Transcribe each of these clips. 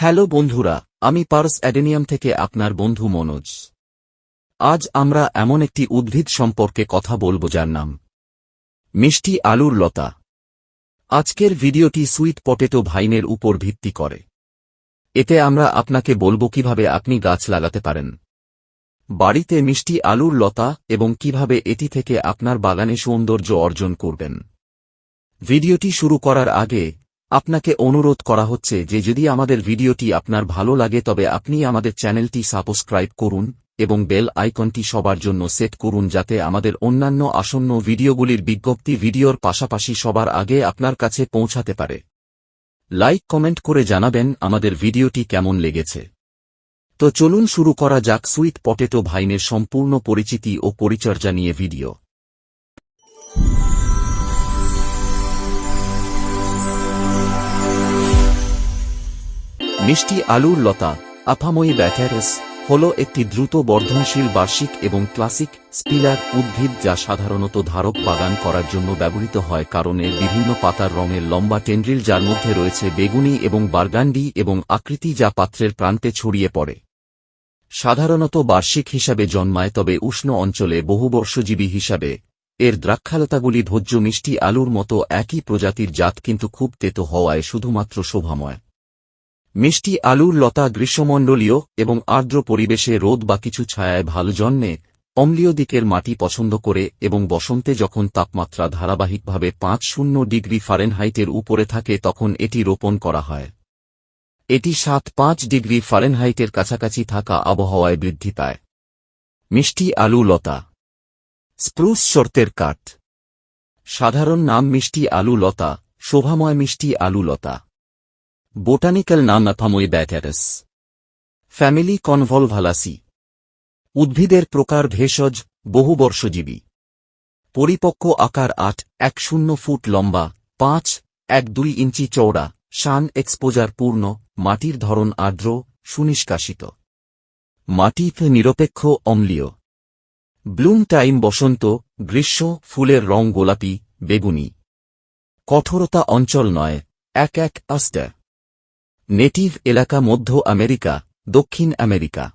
Hello বন্ধুরা, আমি purse adenium থেকে আপনার বন্ধু মনোজ। আজ আমরা এমন একটি উদ্ভিদ সম্পর্কে কথা বলব যার নাম মিষ্টি আলুর লতা। আজকের ভিডিওটি সুইট পটেটো ভাইনের উপর ভিত্তি করে। এতে আমরা আপনাকে বলব কীভাবে আপনি গাছ লাগাতে পারেন। বাড়িতে মিষ্টি আলুর লতা এবং কীভাবে এটি থেকে আপনার বাগানে সৌন্দর্য অর্জন করবেন। ভিডিওটি শুরু করার আগে আপনাকে অনুরোধ করা হচ্ছে যে যদি আমাদের ভিডিওটি আপনার ভালো লাগে তবে আপনি আমাদের চ্যানেলটি সাবস্ক্রাইব করুন এবং বেল আইকনটি সবার জন্য সেট করুন যাতে আমাদের অন্যান্য আসন্ন ভিডিওগুলির বিজ্ঞপ্তি ভিডিওর পাশাপাশি সবার আগে আপনার কাছে পৌঁছাতে পারে। লাইক, কমেন্ট করে জানাবেন আমাদের ভিডিওটি কেমন লেগেছে। তো চলুন শুরু করা যাক সুইট পটেটো ভাইনের সম্পূর্ণ পরিচিতি ও পরিচর্যা নিয়ে ভিডিও। মিষ্টি আলুর লতা আফাময়ী ব্যাটারেস হল একটি দ্রুত বর্ধনশীল বার্ষিক এবং ক্লাসিক স্পিলার উদ্ভিদ যা সাধারণত ধারক বাগান করার জন্য ব্যবহৃত হয় কারণে বিভিন্ন পাতার রঙের লম্বা টেন্ড্রিল যার মধ্যে রয়েছে বেগুনি এবং বার্গান্ডি এবং আকৃতি যা পাত্রের প্রান্তে ছড়িয়ে পড়ে। সাধারণত বার্ষিক হিসাবে জন্মায় তবে উষ্ণ অঞ্চলে বহুবর্ষজীবী হিসাবে। এর দ্রাক্ষালতাগুলি ভোজ্য মিষ্টি আলুর মতো একই প্রজাতির জাত কিন্তু খুব তেতো হওয়ায় শুধুমাত্র শোভাময়। মিষ্টি আলুর লতা গ্রীষ্মমণ্ডলীয় এবং আর্দ্র পরিবেশে রোদ বা কিছু ছায়ায় ভালো জন্মে, অম্লীয় দিকের মাটি পছন্দ করে এবং বসন্তে যখন তাপমাত্রা ধারাবাহিকভাবে পাঁচ শূন্য ডিগ্রি ফারেনহাইটের উপরে থাকে তখন এটি রোপণ করা হয়। এটি সাত পাঁচ ডিগ্রি ফারেনহাইটের কাছাকাছি থাকা আবহাওয়ায় বৃদ্ধি পায়। মিষ্টি আলু লতা। স্প্রুস শর্তের কাঠ। সাধারণ নাম মিষ্টি আলু লতা, শোভাময় মিষ্টি আলু লতা। বোটানিক্যাল নাম অ্যাফামই ব্যাটারাস। ফ্যামিলি কনভলভালাসি। উদ্ভিদের প্রকার ভেষজ বহুবর্ষজীবী পরিপক্ক আকার আট, এক শূন্য ফুট লম্বা, পাঁচ, এক দুই ইঞ্চি চৌড়া শান এক্সপোজার পূর্ণ, মাটির ধরন আর্দ্র, সুনিষ্কাশিত। মাটিতে নিরপেক্ষ, অম্লীয়। ব্লুম টাইম বসন্ত, গ্রীষ্ম, ফুলের রং গোলাপি, বেগুনি। কঠোরতা অঞ্চল নয়, এক এক আস্টা নেটিভ এলাকা মধ্য আমেরিকা, দক্ষিণ আমেরিকা।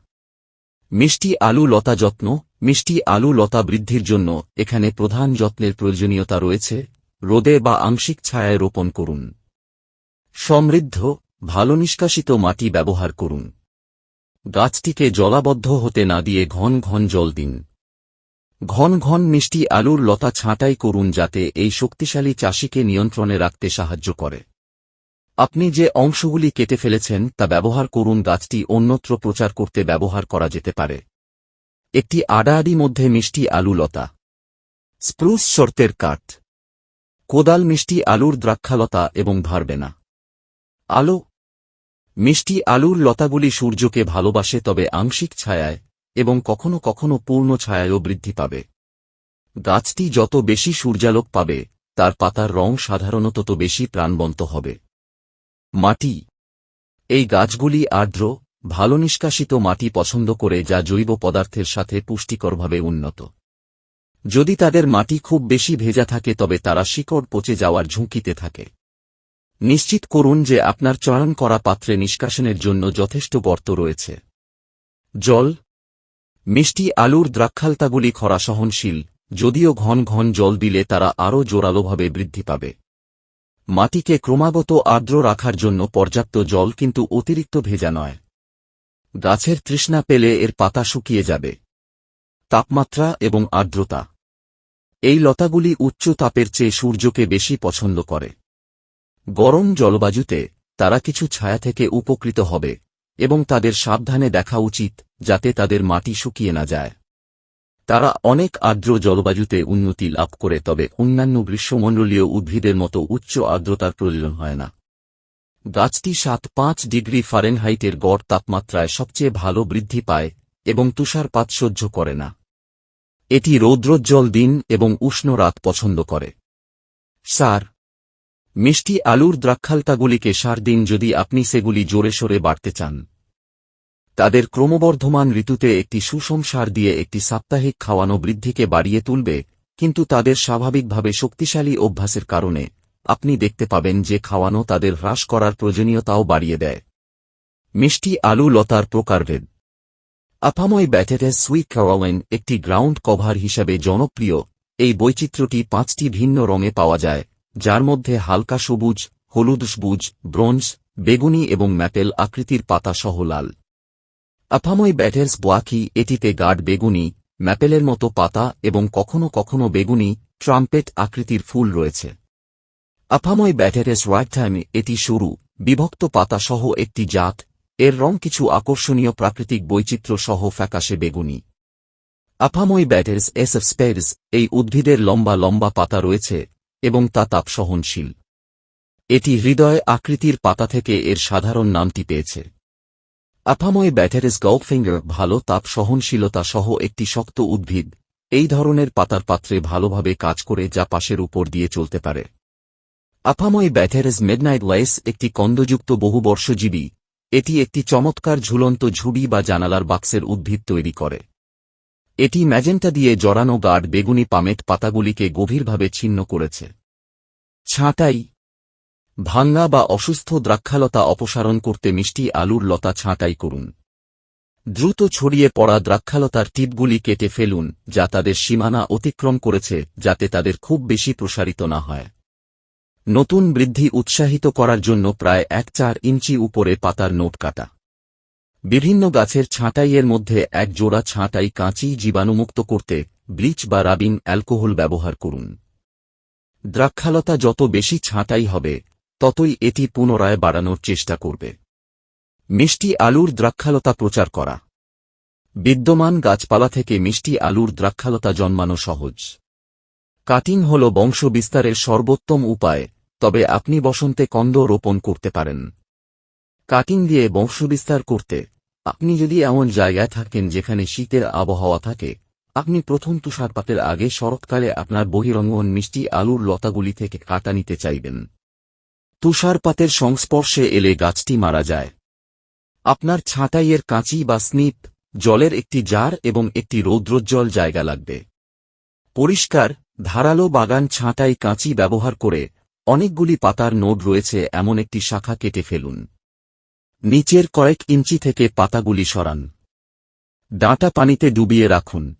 মিষ্টি আলু লতা যত্ন, মিষ্টি আলু লতা বৃদ্ধির জন্য এখানে প্রধান যত্নের প্রয়োজনীয়তা রয়েছে, রোদে বা আংশিক ছায়ায় রোপণ করুন। সমৃদ্ধ, ভালো নিষ্কাশিত মাটি ব্যবহার করুন। গাছটিকে জলাবদ্ধ হতে না দিয়ে ঘন ঘন জল দিন। ঘন ঘন মিষ্টি আলুর লতা ছাঁটাই করুন যাতে এই শক্তিশালী চাষিকে নিয়ন্ত্রণে রাখতে সাহায্য করে। আপনি যে অংশগুলি কেটে ফেলেছেন তা ব্যবহার করুন গাছটি অন্যত্র প্রচার করতে ব্যবহার করা যেতে পারে। একটি আডাআডি মধ্যে মিষ্টি আলু লতা। স্প্রুস শর্তের কাঠ। কোদাল মিষ্টি আলুর দ্রাক্ষালতা এবং ভারবে না। আলো। মিষ্টি আলুর লতাগুলি সূর্যকে ভালোবাসে তবে আংশিক ছায়ায় এবং কখনো কখনো পূর্ণ ছায়ায়ও বৃদ্ধি পাবে। গাছটি যত বেশি সূর্যালোক পাবে, তার পাতার রং সাধারণত তত বেশি প্রাণবন্ত হবে। মাটি। এই গাছগুলি আর্দ্র, ভালো নিষ্কাশিত মাটি পছন্দ করে যা জৈব পদার্থের সাথে পুষ্টিকরভাবে উন্নত। যদি তাদের মাটি খুব বেশি ভেজা থাকে তবে তারা শিকড় পচে যাওয়ার ঝুঁকিতে থাকে। নিশ্চিত করুন যে আপনার চয়ন করা পাত্রে নিষ্কাশনের জন্য যথেষ্ট গর্ত রয়েছে। জল। মিষ্টি আলুর দ্রাক্ষালতাগুলি খরা সহনশীল, যদিও ঘন ঘন জল দিলে তারা আরও জোরালোভাবে বৃদ্ধি পাবে। মাটিকে ক্রমাগত আর্দ্র রাখার জন্য পর্যাপ্ত জল কিন্তু অতিরিক্ত ভেজা নয়। গাছের তৃষ্ণা পেলে এর পাতা শুকিয়ে যাবে। তাপমাত্রা এবং আর্দ্রতা। এই লতাগুলি উচ্চ তাপের চেয়ে সূর্যকে বেশি পছন্দ করে। গরম জলবায়ুতে তারা কিছু ছায়া থেকে উপকৃত হবে এবং তাদের সাবধানে দেখা উচিত যাতে তাদের মাটি শুকিয়ে না যায়। তারা অনেক আর্দ্র জলবায়ুতে উন্নতি লাভ করে, তবে অন্যান্য গ্রীষ্মমণ্ডলীয় উদ্ভিদের মতো উচ্চ আর্দ্রতার প্রয়োজন হয় না। গাছটি সাত পাঁচ ডিগ্রি ফারেনহাইটের গড় তাপমাত্রায় সবচেয়ে ভালো বৃদ্ধি পায় এবং তুষারপাত সহ্য করে না। এটি রৌদ্রোজ্জ্বল দিন এবং উষ্ণ রাত পছন্দ করে। সার। মিষ্টি আলুর দ্রাক্ষালতাগুলিকে সার দিন যদি আপনি সেগুলি জোরে সোরে বাড়তে চান। তাদের ক্রমবর্ধমান ঋতুতে একটি সুষম সার দিয়ে একটি সাপ্তাহিক খাওয়ানো বৃদ্ধিকে বাড়িয়ে তুলবে, কিন্তু তাদের স্বাভাবিকভাবে শক্তিশালী অভ্যাসের কারণে। আপনি দেখতে পাবেন যে খাওয়ানো তাদের হ্রাস করার প্রয়োজনীয়তাও বাড়িয়ে দেয়। মিষ্টি আলু লতার প্রকারভেদ। আপাময় ব্যাটেটেস সুইট ক্যারোলাইন একটি গ্রাউন্ড কভার হিসাবে জনপ্রিয়। এই বৈচিত্র্যটি পাঁচটি ভিন্ন রঙে পাওয়া যায়, যার মধ্যে হালকা সবুজ, হলুদ সবুজ, ব্রোঞ্জ, বেগুনি এবং ম্যাপেল আকৃতির পাতা সহ লাল। আফাময় ব্যাটেলস বোয়াকি এটিতে গাঢ় বেগুনি, ম্যাপেলের মতো পাতা এবং কখনও কখনও বেগুনি, ট্রাম্পেট আকৃতির ফুল রয়েছে। আফাময় ব্যাটেরেস রাইটটাইমে এটি সরু বিভক্ত পাতা সহ একটি জাত। এর রং কিছু আকর্ষণীয় প্রাকৃতিক বৈচিত্র্য সহ ফ্যাকাশে বেগুনি। আফাময় ব্যাটেরস এস এফ স্পেরস এই উদ্ভিদের লম্বা লম্বা পাতা রয়েছে এবং তা তাপ সহনশীল এটি হৃদয় আকৃতির পাতা থেকে এর সাধারণ নামটি পেয়েছে। আফাময় ব্যাটারিস গল্ফিঙ্গার ভালো তাপ সহনশীলতা সহ একটি শক্ত উদ্ভিদ। এই ধরনের পাতার পাত্রে ভালোভাবে কাজ করে যা পাশের উপর দিয়ে চলতে পারে। আফাময় ব্যাটারিস মেডনাইট লাইস একটি কন্দযুক্ত বহুবর্ষজীবী। এটি একটি চমৎকার ঝুলন্ত ঝুড়ি বা জানালার বাক্সের উদ্ভিদ তৈরি করে। এটি ম্যাজেন্টা দিয়ে জড়ানো গাঢ় বেগুনি পামেট পাতাগুলিকে গভীরভাবে ছিন্ন করেছে। ছাঁটাই ভাঙ্গা বা অসুস্থ দ্রাক্ষালতা অপসারণ করতে মিষ্টি আলুর লতা ছাঁটাই করুন। দ্রুত ছড়িয়ে পড়া দ্রাক্ষালতার টিপগুলি কেটে ফেলুন, যা তাদের সীমানা অতিক্রম করেছে, যাতে তাদের খুব বেশি প্রসারিত না হয়। নতুন বৃদ্ধি উৎসাহিত করার জন্য প্রায় এক চার ইঞ্চি উপরে পাতার নোট কাটা। বিভিন্ন গাছের ছাঁটাইয়ের মধ্যে এক জোড়া ছাঁটাই কাঁচি জীবাণুমুক্ত করতে ব্লিচ বা রাবিন অ্যালকোহল ব্যবহার করুন। দ্রাক্ষালতা যত বেশি ছাঁটাই হবে ততই এটি পুনরায় বাড়ানোর চেষ্টা করবে। মিষ্টি আলুর দ্রাক্ষালতা প্রচার করা। বিদ্যমান গাছপালা থেকে মিষ্টি আলুর দ্রাক্ষালতা জন্মানো সহজ। কাটিং হল বংশবিস্তারের সর্বোত্তম উপায়, তবে আপনি বসন্তে কন্দ রোপণ করতে পারেন। কাটিং দিয়ে বংশবিস্তার করতে, আপনি যদি এমন জায়গায় থাকেন যেখানে শীতের আবহাওয়া থাকে, আপনি প্রথম তুষারপাতের আগে শরৎকালে আপনার বহিরঙ্গন মিষ্টি আলুর লতাগুলি থেকে কাটা নিতে চাইবেন। তুষারপাতের সংস্পর্শে এলে গাছটি মারা যায়। আপনার ছাঁটাইয়ের কাঁচি বা স্নিপ, জলের একটি জার এবং একটি রৌদ্রোজ্জ্বল জায়গা লাগবে। পরিষ্কার, ধারালো বাগান ছাঁটাই কাঁচি ব্যবহার করে অনেকগুলি পাতার নোড রয়েছে এমন একটি শাখা কেটে ফেলুন। নিচের কয়েক ইঞ্চি থেকে পাতাগুলি সরান। ডাঁটা পানিতে ডুবিয়ে রাখুন।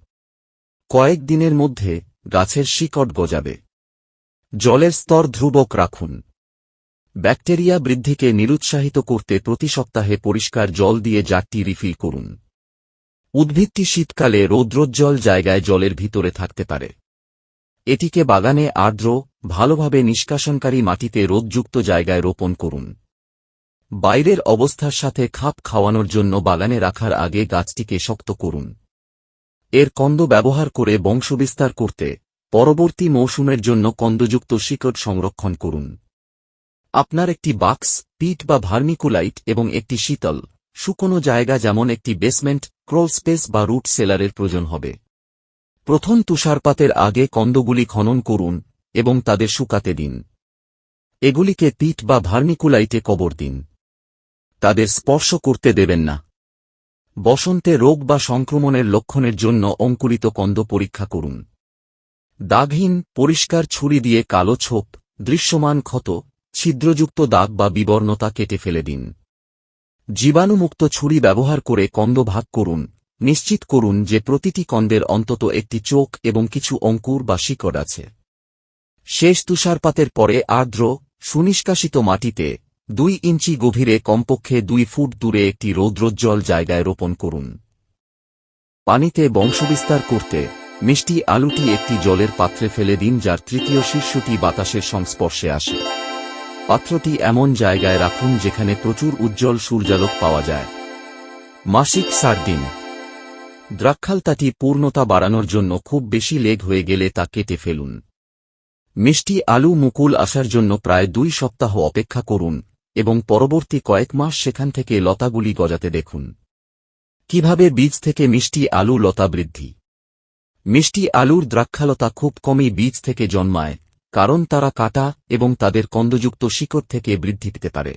কয়েক দিনের মধ্যে গাছের শিকড় গজাবে। জলের স্তর ধ্রুবক রাখুন। ব্যাকটেরিয়া বৃদ্ধিকে নিরুৎসাহিত করতে প্রতি সপ্তাহে পরিষ্কার জল দিয়ে জারটি রিফিল করুন। উদ্ভিদটি শীতকালে রৌদ্রোজ্জ্বল জায়গায় জলের ভিতরে থাকতে পারে। এটিকে বাগানে আর্দ্র, ভালোভাবে নিষ্কাশনকারী মাটিতে রোদযুক্ত জায়গায় রোপণ করুন। বাইরের অবস্থার সাথে খাপ খাওয়ানোর জন্য বাগানে রাখার আগে গাছটিকে শক্ত করুন। এর কন্দ ব্যবহার করে বংশবিস্তার করতে, পরবর্তী মৌসুমের জন্য কন্দযুক্ত শিকড় সংরক্ষণ করুন। আপনার একটি বাক্স পিট বা ভার্মিকুলাইট এবং একটি শীতল, শুকনো জায়গা যেমন একটি বেসমেন্ট, ক্রল স্পেস বা রুট সেলারের প্রয়োজন হবে। প্রথম তুষারপাতের আগে কন্দগুলি খনন করুন এবং তাদের শুকাতে দিন। এগুলিকে পিট বা ভার্মিকুলাইটে কবর দিন। তাদের স্পর্শ করতে দেবেন না। বসন্তে রোগ বা সংক্রমণের লক্ষণের জন্য অঙ্কুরিত কন্দ পরীক্ষা করুন। দাগহীন, পরিষ্কার ছুরি দিয়ে কালো ছোপ, দৃশ্যমান ক্ষত ছিদ্রযুক্ত দাগ বা বিবর্ণতা কেটে ফেলে দিন। জীবাণুমুক্ত ছুরি ব্যবহার করে কন্দ ভাগ করুন। নিশ্চিত করুন যে প্রতিটি কন্দের অন্তত একটি চোখ এবং কিছু অঙ্কুর বা শিকড় আছে। শেষ তুষারপাতের পরে আর্দ্র, সুনিষ্কাশিত মাটিতে দুই ইঞ্চি গভীরে কমপক্ষে দুই ফুট দূরে একটি রৌদ্রোজ্জ্বল জায়গায় রোপণ করুন। পানিতে বংশবিস্তার করতে মিষ্টি আলুটি একটি জলের পাত্রে ফেলে দিন যার তৃতীয় শীর্ষটি বাতাসের সংস্পর্শে আসে। পাত্রটি এমন জায়গায় রাখুন যেখানে প্রচুর উজ্জ্বল সূর্যালোক পাওয়া যায়। মাসিক সার দিন। দ্রাক্ষালতাটি পূর্ণতা বাড়ানোর জন্য খুব বেশি লেগ হয়ে গেলে তা কেটে ফেলুন। মিষ্টি আলু মুকুল আসার জন্য প্রায় দুই সপ্তাহ অপেক্ষা করুন এবং পরবর্তী কয়েক মাস সেখান থেকে লতাগুলি গজাতে দেখুন। কীভাবে বীজ থেকে মিষ্টি আলু লতা বৃদ্ধি? মিষ্টি আলুর দ্রাক্ষালতা খুব কমই বীজ থেকে জন্মায় কারণ তারা কাটা এবং তাদের কন্দযুক্ত শিকড় থেকে বৃদ্ধি পেতে পারে।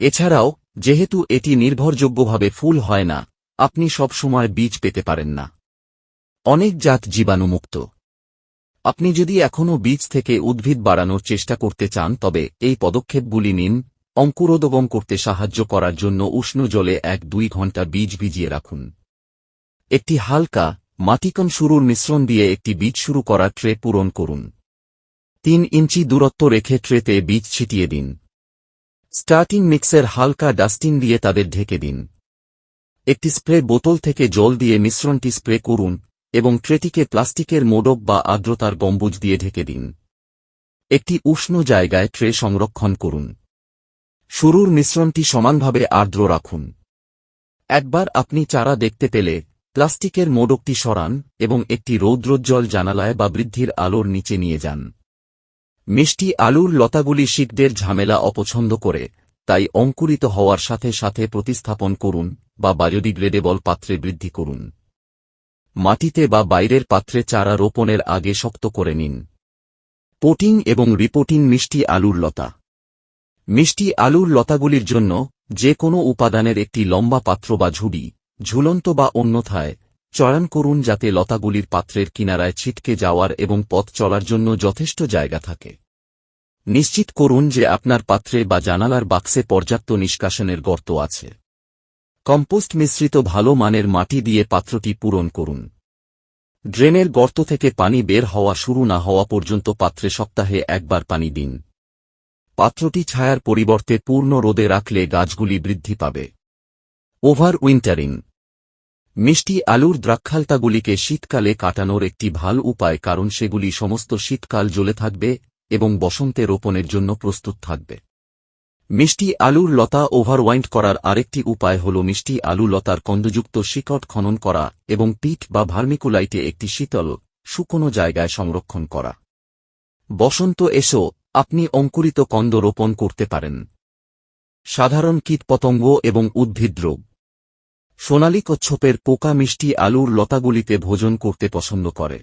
এছাড়াও, যেহেতু এটি নির্ভরযোগ্যভাবে ফুল হয় না, আপনি সব সময় বীজ পেতে পারেন না। অনেক জাত জীবাণুমুক্ত। আপনি যদি এখনও বীজ থেকে উদ্ভিদ বাড়ানোর চেষ্টা করতে চান, তবে এই পদক্ষেপগুলি নিন, অঙ্কুরোদগম করতে সাহায্য করার জন্য উষ্ণ জলে এক দুই ঘণ্টা বীজ ভিজিয়ে রাখুন। একটি হালকা মাটিকন শুরুর মিশ্রণ দিয়ে একটি বীজ শুরু করার ট্রে পূরণ করুন। তিন ইঞ্চি দূরত্ব রেখে ট্রেতে বীজ ছিটিয়ে দিন। স্টার্টিং মিক্সের হালকা ডাস্টিং দিয়ে তাদের ঢেকে দিন। একটি স্প্রে বোতল থেকে জল দিয়ে মিশ্রণটি স্প্রে করুন এবং ট্রেটিকে প্লাস্টিকের মোডক বা আর্দ্রতার গম্বুজ দিয়ে ঢেকে দিন। একটি উষ্ণ জায়গায় ট্রে সংরক্ষণ করুন। শুরুর মিশ্রণটি সমানভাবে আর্দ্র রাখুন। একবার আপনি চারা দেখতে পেলে প্লাস্টিকের মোডকটি সরান এবং একটি রৌদ্রোজ্জ্বল জানালায় বা বৃদ্ধির আলোর নিচে নিয়ে যান। মিষ্টি আলুর লতাগুলি শীতদের ঝামেলা অপছন্দ করে, তাই অঙ্কুরিত হওয়ার সাথে সাথে প্রতিস্থাপন করুন বা বায়োডিগ্রেডেবল পাত্রে বৃদ্ধি করুন। মাটিতে বা বাইরের পাত্রে চারা রোপণের আগে শক্ত করে নিন। পোটিং এবং রিপোটিং মিষ্টি আলুর লতা। মিষ্টি আলুর লতাগুলির জন্য যে কোনো উপাদানের একটি লম্বা পাত্র বা ঝুড়ি, ঝুলন্ত বা অন্যথায় চয়ন করুন যাতে লতাগুলির পাত্রের কিনারায় ছিটকে যাওয়ার এবং পথ চলার জন্য যথেষ্ট জায়গা থাকে। নিশ্চিত করুন যে আপনার পাত্রে বা জানালার বাক্সে পর্যাপ্ত নিষ্কাশনের গর্ত আছে। কম্পোস্ট মিশ্রিত ভালো মানের মাটি দিয়ে পাত্রটি পূরণ করুন। ড্রেনের গর্ত থেকে পানি বের হওয়া শুরু না হওয়া পর্যন্ত পাত্রে সপ্তাহে একবার পানি দিন। পাত্রটি ছায়ার পরিবর্তে পূর্ণ রোদে রাখলে গাছগুলি বৃদ্ধি পাবে। ওভার উইন্টারিং মিষ্টি আলুর দ্রাক্ষালতাগুলিকে শীতকালে কাটানোর একটি ভালো উপায় কারণ সেগুলি সমস্ত শীতকাল জ্বলে থাকবে এবং বসন্তে রোপণের জন্য প্রস্তুত থাকবে। মিষ্টি আলুর লতা ওভারওয়াইন্ড করার আরেকটি উপায় হল মিষ্টি আলু লতার কন্দযুক্ত শিকট খনন করা এবং পিঠ বা ভার্মিকুলাইটে একটি শীতল, শুকনো জায়গায় সংরক্ষণ করা। বসন্ত, এসো, আপনি অঙ্কুরিত কন্দ রোপণ করতে পারেন। সাধারণ কীটপতঙ্গ এবং উদ্ভিদ রোগ। সোনালী কচ্ছপের পোকা মিষ্টি আলুর লতাগুলিতে ভোজন করতে পছন্দ করে।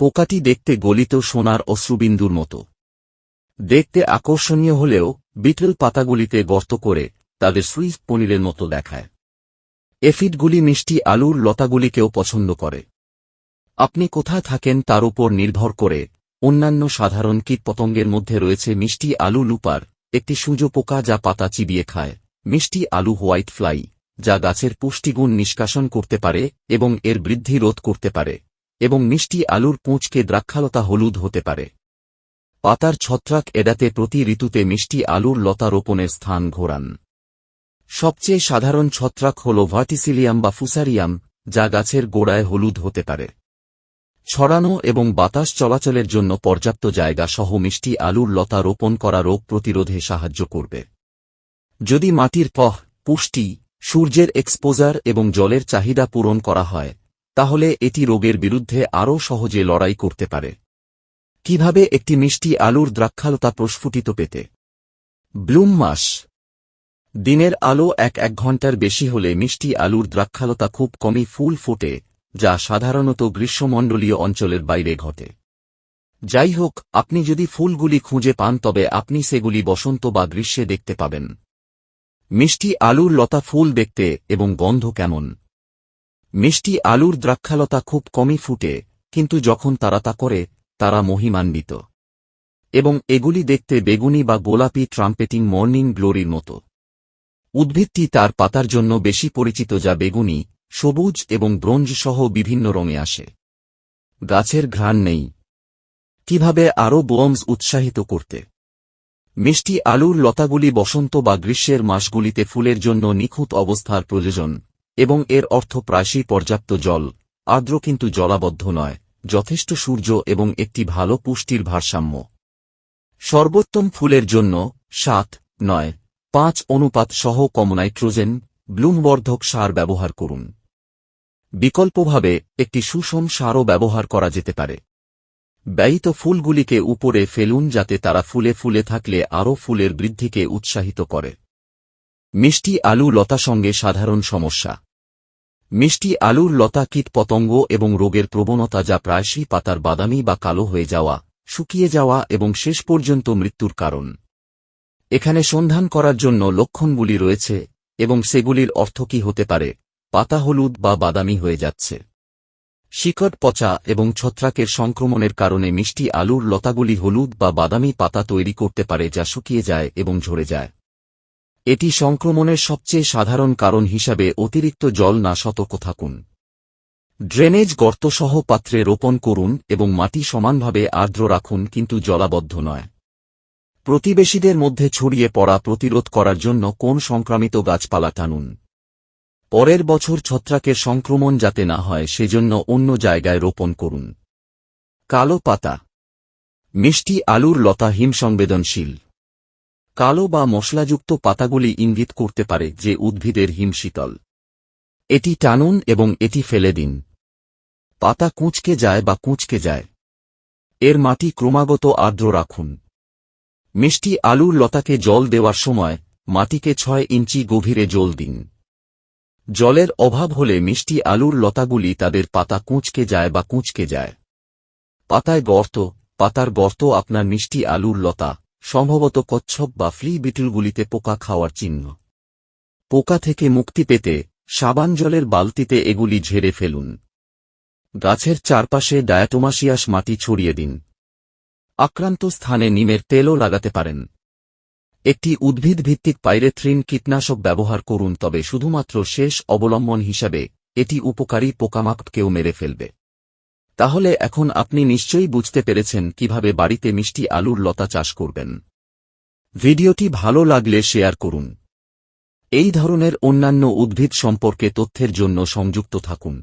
পোকাটি দেখতে গলিত সোনার অশ্রুবিন্দুর মতো। দেখতে আকর্ষণীয় হলেও বিটল পাতাগুলিতে গর্ত করে তাদের সুইস পনিরের মতো দেখায়। এফিডগুলি মিষ্টি আলুর লতাগুলিকেও পছন্দ করে। আপনি কোথায় থাকেন তার উপর নির্ভর করে অন্যান্য সাধারণ কীটপতঙ্গের মধ্যে রয়েছে মিষ্টি আলু লুপার একটি সূর্য পোকা যা পাতা চিবিয়ে খায়। মিষ্টি আলু হোয়াইট ফ্লাই। যা গাছের পুষ্টিগুণ নিষ্কাশন করতে পারে এবং এর বৃদ্ধি রোধ করতে পারে, এবং মিষ্টি আলুর পুঁচকে দ্রাক্ষালতা হলুদ হতে পারে। পাতার ছত্রাক এড়াতে প্রতি ঋতুতে মিষ্টি আলুর লতা রোপণের স্থান ঘোরান। সবচেয়ে সাধারণ ছত্রাক হল ভার্টিসিলিয়াম বা ফুসারিয়াম, যা গাছের গোড়ায় হলুদ হতে পারে। ছড়ানো এবং বাতাস চলাচলের জন্য পর্যাপ্ত জায়গা সহ মিষ্টি আলুর লতা রোপণ করা রোগ প্রতিরোধে সাহায্য করবে। যদি মাটির পহ, পুষ্টি সূর্যের এক্সপোজার এবং জলের চাহিদা পূরণ করা হয়, তাহলে এটি রোগের বিরুদ্ধে আরও সহজে লড়াই করতে পারে। কীভাবে একটি মিষ্টি আলুর দ্রাক্ষালতা প্রস্ফুটিত পেতে? ব্লুম মাস। দিনের আলো এক এক ঘণ্টার বেশি হলে মিষ্টি আলুর দ্রাক্ষালতা খুব কমই ফুল ফোটে, যা সাধারণত গ্রীষ্মমণ্ডলীয় অঞ্চলের বাইরে ঘটে। যাই হোক, আপনি যদি ফুলগুলি খুঁজে পান তবে আপনি সেগুলি বসন্ত বা গ্রীষ্মে দেখতে পাবেন। মিষ্টি আলুর লতা ফুল দেখতে এবং গন্ধ কেমন? মিষ্টি আলুর দ্রাক্ষালতা খুব কমই ফুটে, কিন্তু যখন তারা তা করে, তারা মহিমান্বিত। এবং এগুলি দেখতে বেগুনি বা গোলাপি ট্রাম্পেটিং মর্নিং গ্লোরির মতো। উদ্ভিদটি তার পাতার জন্য বেশি পরিচিত যা বেগুনি, সবুজ এবং ব্রোঞ্জ সহ বিভিন্ন রঙে আসে। গাছের ঘ্রাণ নেই। কীভাবে আরও বোমস উৎসাহিত করতে? মিষ্টি আলুর লতাগুলি বসন্ত বা গ্রীষ্মের মাসগুলিতে ফুলের জন্য নিখুঁত অবস্থার প্রয়োজন, এবং এর অর্থ প্রায়শই পর্যাপ্ত জল, আর্দ্র কিন্তু জলাবদ্ধ নয়, যথেষ্ট সূর্য এবং একটি ভালো পুষ্টির ভারসাম্য। সর্বোত্তম ফুলের জন্য সাত, নয়, পাঁচ অনুপাত সহ কম নাইট্রোজেন ব্লুমবর্ধক সার ব্যবহার করুন। বিকল্পভাবে একটি সুষম সারও ব্যবহার করা যেতে পারে। ব্যয়িত ফুলগুলিকে উপরে ফেলুন যাতে তারা ফুলে ফুলে থাকলে আরও ফুলের বৃদ্ধিকে উৎসাহিত করে। মিষ্টি আলু লতা সঙ্গে সাধারণ সমস্যা। মিষ্টি আলুর লতা কীট পতঙ্গ এবং রোগের প্রবণতা যা প্রায়শই পাতার বাদামি বা কালো হয়ে যাওয়া, শুকিয়ে যাওয়া এবং শেষ পর্যন্ত মৃত্যুর কারণ। এখানে সন্ধান করার জন্য লক্ষণগুলি রয়েছে এবং সেগুলির অর্থ কী হতে পারে, পাতা হলুদ বা বাদামি হয়ে যাচ্ছে। শিকড়, পচা এবং ছত্রাকের সংক্রমণের কারণে মিষ্টি আলুর লতাগুলি হলুদ বা বাদামি পাতা তৈরি করতে পারে যা শুকিয়ে যায় এবং ঝরে যায়। এটি সংক্রমণের সবচেয়ে সাধারণ কারণ হিসাবে অতিরিক্ত জল না সতর্ক থাকুন। ড্রেনেজ গর্তসহ পাত্রে রোপণ করুন এবং মাটি সমানভাবে আর্দ্র রাখুন কিন্তু জলাবদ্ধ নয়। প্রতিবেশীদের মধ্যে ছড়িয়ে পড়া প্রতিরোধ করার জন্য কোন সংক্রামিত গাছপালা টানুন। পরের বছর ছত্রাকের সংক্রমণ যাতে না হয় সেজন্য অন্য জায়গায় রোপণ করুন। কালো পাতা। মিষ্টি আলুর লতা হিম সংবেদনশীল কালো বা মশলাযুক্ত পাতাগুলি ইঙ্গিত করতে পারে যে উদ্ভিদের হিম শীতল। এটি টানুন এবং এটি ফেলে দিন। পাতা কুঁচকে যায় বা কুঁচকে যায়। এর মাটি ক্রমাগত আর্দ্র রাখুন। মিষ্টি আলুর লতাকে জল দেওয়ার সময় মাটিকে ছয় ইঞ্চি গভীরে জল দিন। জলের অভাব হলে মিষ্টি আলুর লতাগুলি তাদের পাতা কুঁচকে যায় বা কুঁচকে যায়। পাতায় গর্ত, পাতার গর্ত আপনার মিষ্টি আলুর লতা, সম্ভবত কচ্ছপ বা ফ্লি বিটুলগুলিতে পোকা খাওয়ার চিহ্ন। পোকা থেকে মুক্তি পেতে সাবান জলের বালতিতে এগুলি ঝেড়ে ফেলুন। গাছের চারপাশে ডায়াটোমাসিয়াস মাটি ছড়িয়ে দিন। আক্রান্ত স্থানে নিমের তেলও লাগাতে পারেন। একটি উদ্ভিদ ভিত্তিক পাইরেথ্রিন কীটনাশক ব্যবহার করুন, তবে শুধুমাত্র শেষ অবলম্বন হিসাবে এটি উপকারী পোকামাকড়কেও মেরে ফেলবে। তাহলে এখন আপনি নিশ্চয়ই বুঝতে পেরেছেন কীভাবে বাড়িতে মিষ্টি আলুর লতা চাষ করবেন। ভিডিওটি ভালো লাগলে শেয়ার করুন। এই ধরনের অন্যান্য উদ্ভিদ সম্পর্কে তথ্যের জন্য সংযুক্ত থাকুন।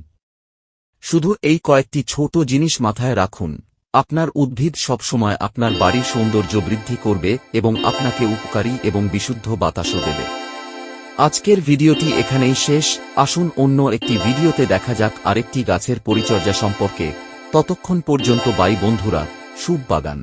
শুধু এই কয়েকটি ছোট জিনিস মাথায় রাখুন। আপনার উদ্ভিদ সবসময় আপনার বাড়ির সৌন্দর্য বৃদ্ধি করবে এবং আপনাকে উপকারী এবং বিশুদ্ধ বাতাসও দেবে। আজকের ভিডিওটি এখানেই শেষ। আসুন অন্য একটি ভিডিওতে দেখা যাক আরেকটি গাছের পরিচর্যা সম্পর্কে। ততক্ষণ পর্যন্ত বাই বন্ধুরা শুভ বাগান